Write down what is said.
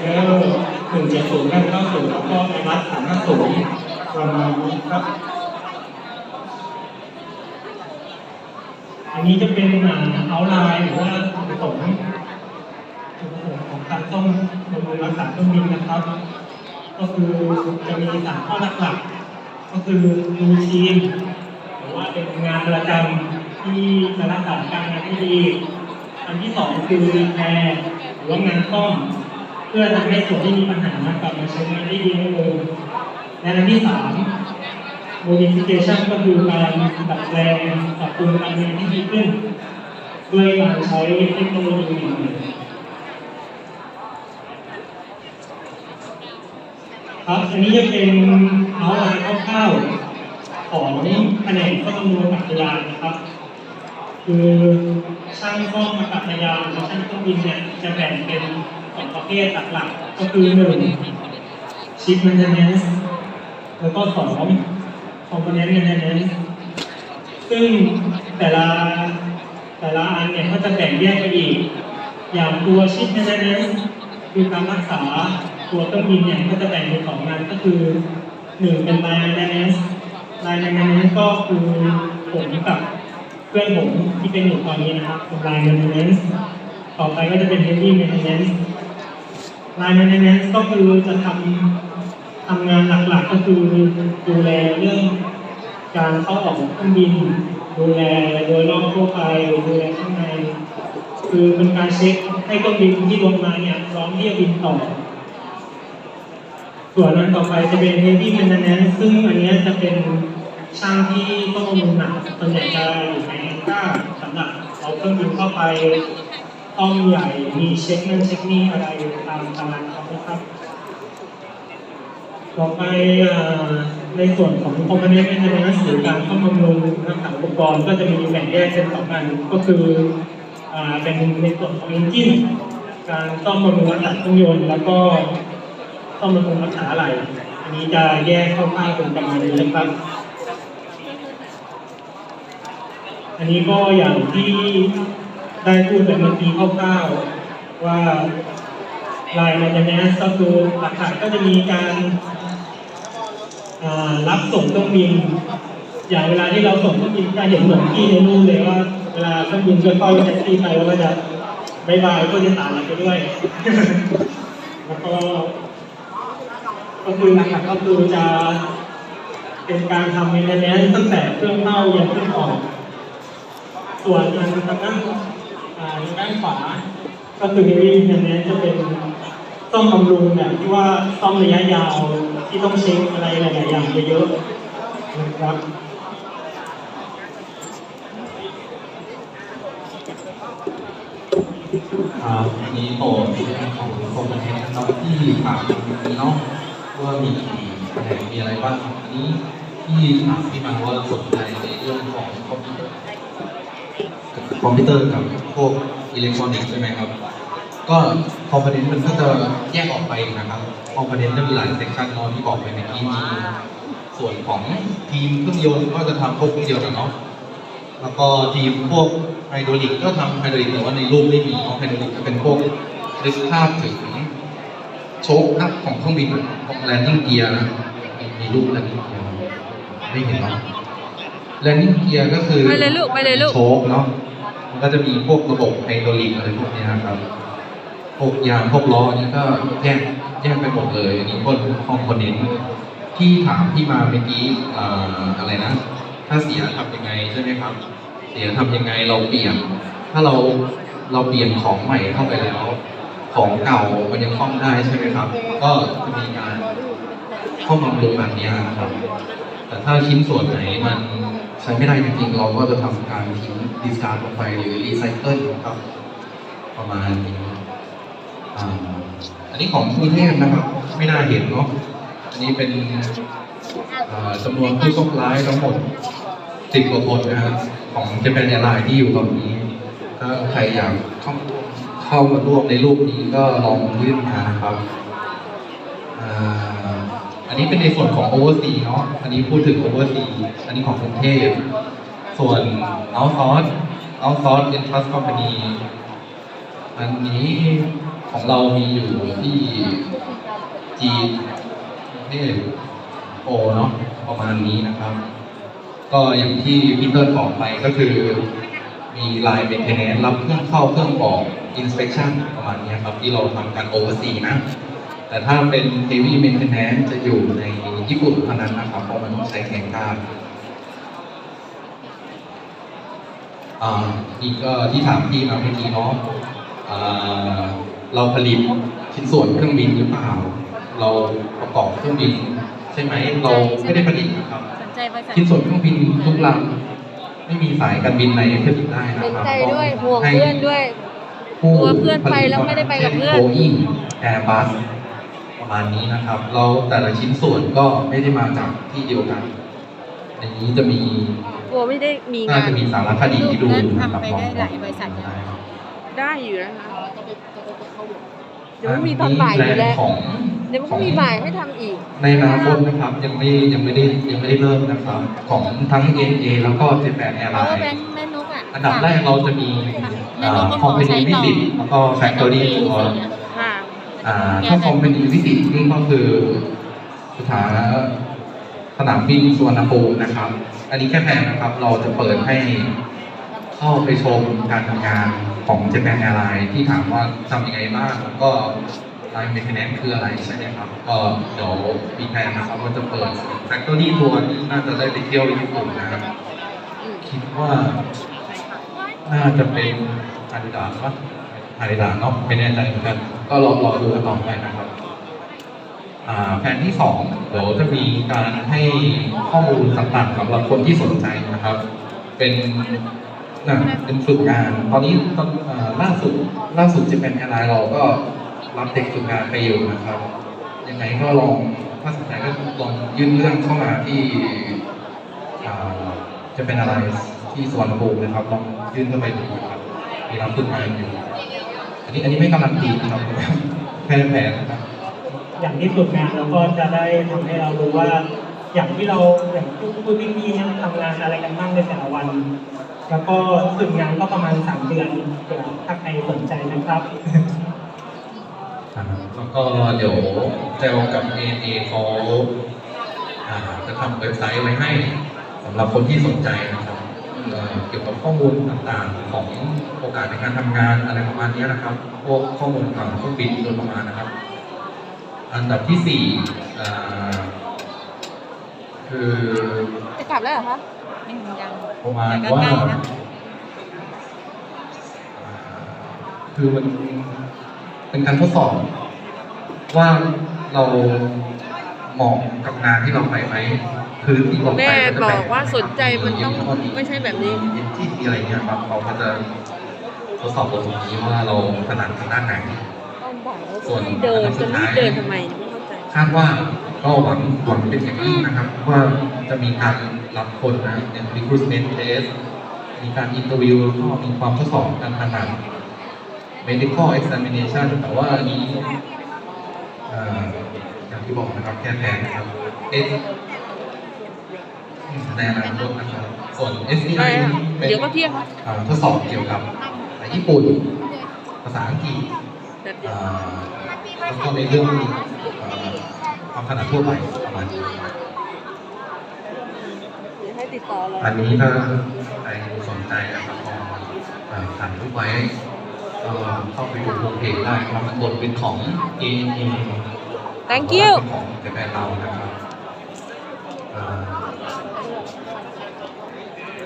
เดอร์หนึ่งเจ็ดศูนย์เก้าศูนย์แล้วก็ไอรัสสามห้าศูนย์ประมาณนี้ครับ อันนี้จะเป็นอ่าเอาไลน์หรือว่าจุดประสงค์จุดประสงของการต้องบำรุงรักษาเครื่องบินนะครับ ก็คือจะมีสามข้อหลักๆก็คือรูทีนหรือว่าเป็นงานประจำที่จะรักษาการงานที่ดีอันที่สองคือรีแพร์หรือว่างานซ่อม เพื่อทำให้ส่วนที่มีปัญหากลับมาใช้งานได้ดีเหมือนเดิมและอันที่สาม modification ก็คือการดัดแปลงปรับปรุงการเรียนที่ดีขึ้นด้วยการใช้เทคโนโลยีครับ อันนี้จะเป็นเอาไลน์คร่าวๆของแผนกข้อมูลอากาศยานนะครับ คือช่างซ่อมอากาศยานและช่างเครื่องบินเนี่ยจะแบ่งเป็น สองประเภทหลักๆ ก็คือหนึ่งชิป maintenance แล้วก็สอง component maintenance ซึ่งแต่ละแต่ละอันเนี่ยก็จะแบ่งแยกไปอีก อย่างตัวชิป maintenance คือการรักษาตัวเครื่องบินเนี่ยก็จะแบ่งเป็นสองงานก็คือหนึ่งเป็น line maintenance line maintenance ก็คือผมกับเพื่อนผมที่เป็นอยู่ตอนนี้นะครับเป็น line maintenance ต่อไปก็จะเป็น heavy maintenance line maintenance ก็คือจะทำทำงานหลักๆก็คือดูแลเรื่องการเข้าออกของเครื่องบิน ดูแลโดยรอบทั่วไปดูแลข้างใน คือเป็นการเช็คให้เครื่องบินที่ลงมาเนี่ยพร้อมที่จะบินต่อ ส่วนนั้นต่อไปจะเป็น heavy maintenance ซึ่งอันนี้จะเป็นช่างที่ต้องลงหนักส่วนใหญ่จะอยู่ในก้าสำหรับเอาเครื่องบินเข้าไป ห้องใหญ่มีเช็คนั่นเช็คนี่อะไรตามตารางเขานะครับต่อไปในส่วนของ component maintenance หรือการซ่อมบำรุงรักษาอุปกรณ์ก็จะมีแบ่งแยกเป็นสองอันก็คือเป็นในส่วนของ engine การซ่อมบำรุงรักษาเครื่องยนต์แล้วก็ซ่อมบำรุงรักษาอะไหล่อันนี้จะแยกคร่าวๆเป็นประมาณนี้นะครับ อันนี้ก็อย่างที่ ได้พูดไปเมื่อกี้คร่าวๆว่าลายมันจะแนสก็คือหลักๆก็จะมีการรับส่งเครื่องบิน อย่างเวลาที่เราส่งเครื่องบินจะเห็นเหมือนที่ในรูปเลยว่า เวลาเครื่องบินจะเข้าแท็กซี่ไปแล้วก็จะบายบายผู้โดยสารเราไปด้วย แล้วก็ก็คือหลักๆก็คือจะเป็นการทำเมนเทนแนนตั้งแต่เครื่องเข้ายันเครื่องออก ส่วนทางทางด้านอ่าทาง ด้านขวา ก็คือ heavy maintenance จะเป็นต้องบำรุงแบบที่ว่าต้องระยะยาวที่ต้องเช็คอะไรหลายๆอย่างเยอะๆนะครับครับนี้โตในเรื่องของโครงการนะครับที่ถามนี้เนาะว่ามีอะไรมีอะไรบ้างอันนี้ที่ถามพี่มาว่าสนใจในเรื่องของคอมพิว คอมพิวเตอร์กับพวกอิเล็กทรอนิกส์ใช่ไหมครับ ก็คอมโพเนนต์มันก็จะแยกออกไปนะครับคอมโพเนนต์จะมีหลายเซกชันเนาะที่บอกไปเมื่อกี้มีส่วนของทีมเครื่องยนต์ก็จะทำพวกเครื่องยนต์อะเนาะแล้วก็ทีมพวกไฮดรอลิกก็ทำไฮดรอลิกแต่ว่าในรูปไม่มีเพราะไฮดรอลิกจะเป็นพวกนึกภาพถึงโชคอัพของเครื่องบินของแลนดิ้งเกียร์นะมีรูปแลนดิ้งเกียร์ไม่เห็นเนาะแลนดิ้งเกียร์ก็คือไปเลยลูกไปเลยลูกโชคเนาะ มันก็จะมีพวกระบบไฮดรอลิกอะไรพวกนี้ยครับพวกยางพวกล้อเนี่ยก็แยกแยกไปหมดเลยอันนี้พวกคอมโพเนนต์ที่ถามที่มาเมื่อกี้อะไรนะ ถ้าเสียทำยังไงใช่ไหมครับ เสียทำยังไงเราเปลี่ยน ถ้าเราเราเปลี่ยนของใหม่เข้าไปแล้ว ของเก่ามันยังคล่อมได้ใช่ไหมครับ ก็จะมีการข้ามาบำรุงแบบนี้นะครับ แต่ถ้าชิ้นส่วนไหนมัน ช้ไม่ได้จริงๆ เราก็จะทำการทิ้งดิสการ์ดออกไปหรือรีไซเคิลครับ ประมาณนี้อันนี้ของกรุงเทพนะครับ ไม่น่าเห็นเนาะอันนี้เป็นจำนวนผู้โชคร้ายทั้งหมดสิบกว่าคนนะครับของเจแปนแอร์ไลน์ที่อยู่ตอนนี้ ถ้าใครอยากเข้าเข้ามาร่วมในรูปนี้ก็ลองยื่นมานะครับ อันนี้เป็นในส่วนของโอเวอร์ซีเนาะ อันนี้พูดถึงโอเวอร์ซีอันนี้ของกรุงเทพ ส่วนเอาซอสเอาซอสเอ็นทัสคอมพานีอันนี้ของเรามีอยู่ที่จีนนี่โอเนาะประมาณนี้นะครับ ก็อย่างที่พี่เติ้ลบอกไปก็คือ มีลายเมนเทนแนนรับเครื่องเข้าเครื่องออก inspection ประมาณนี้ครับ ที่เราทำกันโอเวอร์ซีนะ แต่ถ้าเป็น heavy maintenance จะอยู่ในญี่ปุ่นเท่านั้นนะครับ เพราะมันต้องใช้แข่งกานอ่านี่ก็ที่ถามพี่มาเมื่อกี้เนาะอ่าเราผลิตชิ้นส่วนเครื่องบินหรือเปล่า เราประกอบเครื่องบิน ใช่ไหมเราไม่ได้ผลิตนะครับสนใจบริษัทชิ้นส่วนเครื่องบินทุกลำไม่มีสายการบินไหนผลิตได้นะเห็นครับใจด้วยต้องห่วงให้เพื่อนด้วยผู้กลัวเพื่อนไปแล้วไม่ได้ไปกับเพื่อนโบอิงแอร์บัส ประมาณนี้นะครับ เราแต่ละชิ้นส่วนก็ไม่ได้มาจากที่เดียวกันในนี้จะมีกลัวไม่ได้มีน่างานจะมีสารคดีที่ดูนั่นนะครับทำไปได้หลายบริษัทลนะองได้อยู่นะคะ เดี๋ยวมันมีตอนบ่ายอยู่แล้ว ของ เดี๋ยวมันก็มีบ่ายให้ทำอีก ในอนาคตนะครับยังไม่ยังไม่ได้ยังไม่ได้เริ่มนะครับของทั้ง NA แล้วก็ Japan เพราะ Airlines ว่าแบงค์แม่นุกอะอันดับแรกเราจะมีแม่นุกก็คอมขอเพใช้นีวิต่อสิตแล้วก็แฟคทอรี่ตัวค่ะอ่า ถ้าคอมเพนีวิสิตนี่ก็คือสถานสนามบินสุวรรณภูมินะครับ อันนี้แค่แพนนะครับ เราจะเปิดให้เข้าไปชมการทำงานของเจแปนแอร์ไลน์ที่ถามว่าทำยังไงบ้างแล้วก็ไลน์เมนเทนแนนคืออะไรใช่ไหมครับ ก็เดี๋ยวมีแพนนะครับว่าจะเปิดแฟคทอรี่ทัวร์นี่น่าจะได้ไปเที่ยวญี่ปุ่นนะครับ คิดว่าน่าจะเป็นอาดิดา สปะอาดิดาสเนาะไม่แน่ใจเหมือนกันก็รอรอดูกันต่อไปนะครับแผนที่สองเดี๋ยวจะมีการให้ข้อมูลต่างๆสำหรับคนที่สนใจนะครับ เป็นนะเป็นฝึกงาน ตอนนี้ล่าสุดล่าสุดจะเป็นแอร์ไลน์เราก็รับเด็กฝึกงานไปอยู่นะครับยังไงก็ลองถ้าสนใจก็ลองยื่นเรื่องเข้ามาที่จะเป็นอะไรที่สวรรณภูมินะครับลองยื่นเข้าไปดูนะครับมีรับฝึกงานอยู่ อันนี้อันนี้ไม่การันตีนะครับแค่แผนนะครับอย่างที่ฝึกงานเราก็จะได้ทำให้เรารู้ว่า อย่างที่เราอย่างผู้ผู้พี่ๆเนี่ยทำงานอะไรกันบ้างในแต่ละวัน แล้วก็ฝึกงานก็ประมาณสามเดือนเผื่อถ้าใครสนใจนะครับครับแล้วก็เดี๋ยวเจลกับ ANA เขาอ่าจะทำเว็บไซต์ไว้ให้สำหรับคนที่สนใจนะครับ เอ่อเกี่ยวกับข้อมูลต่างๆ ของโอกาสในการทำงานอะไรประมาณนี้นะครับ พวกข้อมูลต่างๆเครื่องบินโดยประมาณนะครับ อันดับที่สี่อ่าคือจะกลับแล้วเหรอคะไม่ยังประมาณแต่ก็ว่าใกล้นะคือมันเป็นการทดสอบ ว่าเราเหมาะกับงานที่เราไปไหมคือที่บอกไป แม่จะบแอกว่าสนใจมันต้องไม่ใช่แบบนี้ที่ที่อะไรเงี้ยครับเราก็จะทดสอบบทตรงนี้ว่าเราถนัดทางด้านไหนต้องบอกว่าส่วนให้เดินอันสุจะดรีท้ายบเดินทำไมเนี่ยไม่เข้าใจคาดว่าก็หวังหวังเป็นอย่างยิ่งนะครับว่าจะมีการรับคนนะอย่าง recruitment test มีการ interview แล้วก็มีความทดสอบการถนัด medical examination แต่ว่าอันนี้เอ่ออย่างที่บอกนะครับแค่แทนนะครับ S ในอนาคตนะครับส่วน SCI เป็นเดี๋ยวก็เที่ยงอ่าทดสอบเกี่ยวกับญี่ปุ่น ภาษาอังกฤษแบบเดียวอ่าแล้วก็ในเรื่องเอ่อความถนัดทั่วไปประมาณนี้ เดี๋ยวให้ติดต่อเราอันนี้ถ้าใครสนใจนะครับก็เอ่อถ่ายรูปไว้ก็เข้าไปดูโฮมเพจได้ครับมันบทเป็นของ A A thank you ของแต่แบรนด์เรานะครับเอ่อ